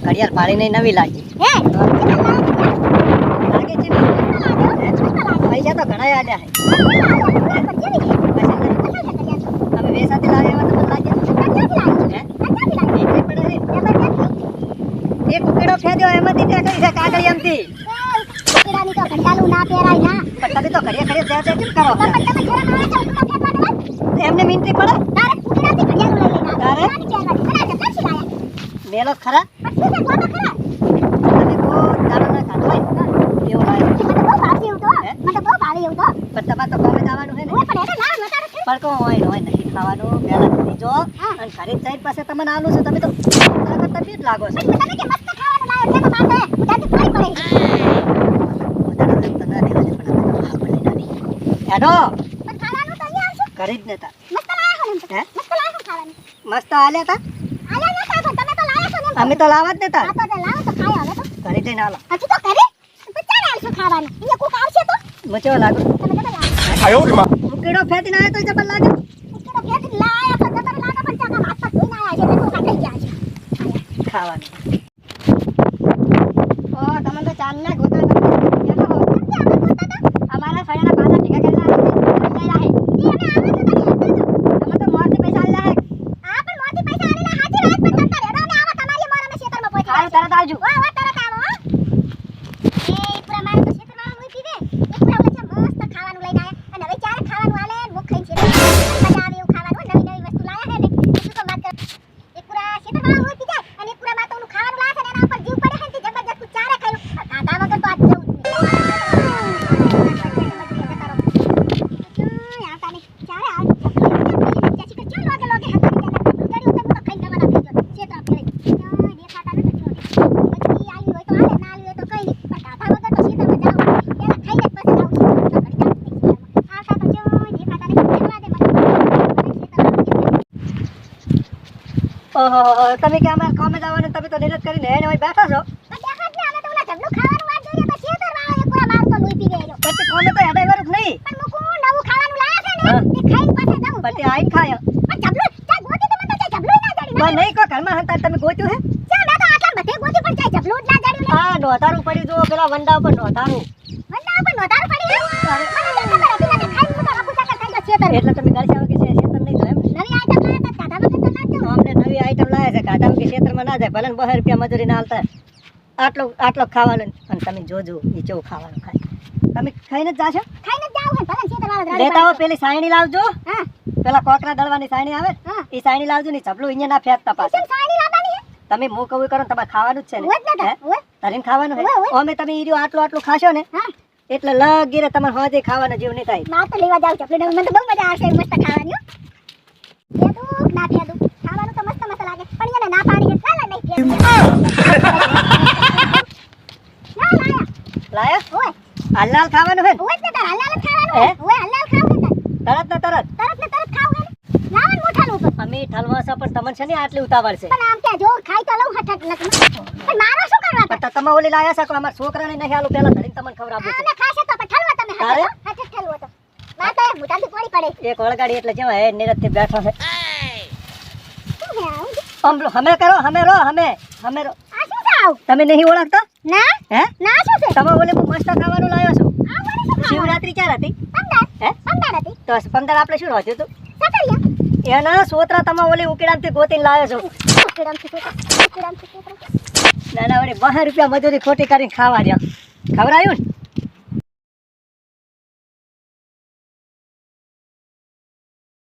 ઘડિયાળ પાડીને નવી લાગી. ને? પૈસા તો ઘણા છે. ફેંદ્યો એમાંથી ત્યાં કરી છે. ના એમથી પણ તમે તો ઘડિયા ઘડિયા ત્યાં ત્યાં કેમ કરો? એમને મિનતી પડે? મેલો ખરા તમે કો દારૂ ના ખાધો ખરા પણ તમારે તો કોમે જવાનું છે ને. હોય ને હોય નથી ખાવાનું પહેલા જો. હા. અને ઘરે જઈને પાસે તમને આલું છે તમે તો મારા લાગો છો. બધાને એમ તો ના દેવા દે, પણ અમે તો હા ના હે? મસ્ત તા? અમે તો લાવવા જ નતા. ઘરે જઈને આલો. હજી તો ઘરે? ચાલે આવશે ખાવાનું? અહીંયા કોક આવશે તો? મચવા લાગો તમે જબર લાવો. ઉકેડો ફેંદીને આયો તો જબર લાગે ઉકેલો ફેંકી લાયા પણ જબર લાગે પણ ચાકા હાથ પગ ધોઈને આયા છે. કોક ખાઈ ગયા છે. ખાવાનું. ઓ તમે તો ચાલ ના ગોતા તમે કેતો હો. અમારા ફળિયાના પાછા ભેગા કરેલા છે. લઈ લાહે. તમે તો મોરથી પૈસા લઈ લાહે. હારું, તરત આવજો. ઓહો, તમે કે અમાર કામે જવાનું તમે તો નિરત કરીને એને હોય બેઠા છો. હેડાઈ વાળું જ નહીં? પછી આઈને ખાય. પણ નહીં કોઈ ઘરમાં હતા તમે ગોત્યું હે? હા નોધારું પડ્યું જુઓ પેલા વંડા ઉપર નોધારું. એટલે તમે ગાડી આવો કે છે શેતર નહીં જો એમ અમને નવી આઈટમ લાવે છે કાઢા કે ક્ષેત્રમાં ના જાય ભલે ને બહાર રૂપિયા મજૂરી ના હાલતા આટલો આટલો ખાવાનું અને તમે જોજો એ કેવું ખાવાનું ખાય. તમે ખાઈને જ જાશો? લેતા આવો પેલી સાયણી લાવજો. હા. પેલા કોકરા દળવાની સાયણી આવે એ સાયણી લાવજો ને ચપલું અહીંયા ના ફેંકતા પાછા. તમે મો કવું કરો ને તમારે ખાવાનું જ છે ને. તરીને ખાવાનું ઓવે, અમે તમે ઈર્યો આટલું આટલું ખાશો ને એટલે લગીરે તમારે હોજે ખાવાનો જીવ નહીં થાય. તો લેવા જાવ ચપલી મને તો બહુ મજા આવશે મસ્ત ખાવાની હો. ના ફેદું ખાવાનું તો મસ્ત મસ્ત લાગે પણ એને ના પાડી એટલે ચાલે નહીં ફેદું ના લાયા લાયા ઓય હાલ હાલ ખાવાનું હે? ઓય તાર હલાલ ખાવાનું હે? ઓય હલાલ ખાવું તરત ને તરત. તરત ને તરત ખાવું હે લાવન મોઠાનું ઉપર અમે ઠલવા સા પણ તમને છે ને આટલી ઉતાવળ છે. પણ આમ કે જો ખાઈ તો લઉં હઠક લખમાં પણ મારો શું કરવા પણ તો તમે ઓલી લાયા છો અમાર છોકરા છોકરાને નહીં આલું પેલા ધરીને તમને ખવડાવવું આને ખાશે તો પણ ઠલવા તમે તારે? હઠ હઠ ઠલવો તો. વાત તો એ મોઢાથી પોળી પડે. એક વળગાડી એટલે જેવા હે નિરતથી બેઠો છે હમે કરો હમે રો હમે હમે રો. આ શું છે તમે નહીં ઓળખતા? ના? હે? ના શું છે? તમે ઓલે મસ્ત ખાવાનું લાવ્યો છું. શિવરાત્રી ક્યારે હતી. હે? હતી. તો પંદર આપણે શું રહ્યું હતું? એના સોતરા તમે ઓલી ઉકેડામથી ગોતીને લાવ્યો છો. ઉકેડામથી ના ના વળી બહાર રૂપિયા મજૂરી ખોટી કરીને ખાવા દો ખવડાયું ને?